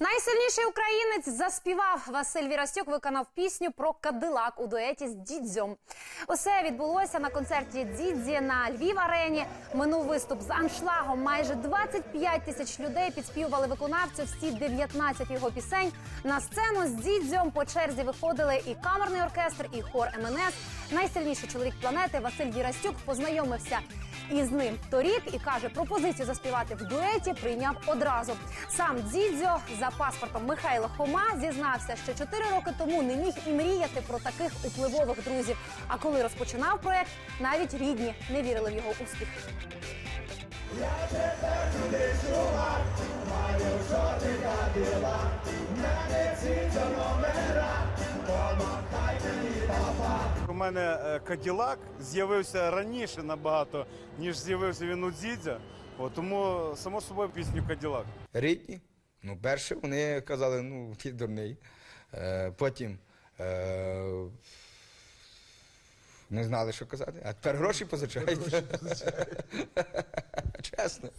Найсильніший українець заспівав. Василь Вірастюк виконав пісню про Кадилак у дуеті з Дідзьом. Усе відбулося на концерті Дідзі на Львів арені. Минув виступ з аншлагом. Майже 25 тисяч людей підспівували виконавцю всі 19 його пісень. На сцену з Дідзьом по черзі виходили і камерний оркестр, і хор МНС. Найсильніший чоловік планети Василь Вірастюк познайомився із ним торік і каже, пропозицію заспівати в дуеті прийняв одразу. Сам Дзідзьо за паспортом Михайло Хома зізнався, що 4 роки тому не міг і мріяти про таких впливових друзів. А коли розпочинав проект, навіть рідні не вірили в його успіх. У мене е, Каділак з'явився раніше набагато, ніж з'явився він у Дзідзя. От, тому, само собою, пісню Каділак. Рідні. Ну, перше вони казали, ну, ти дурний. Е, потім е, не знали, що казати. А тепер гроші позичають. Чесно.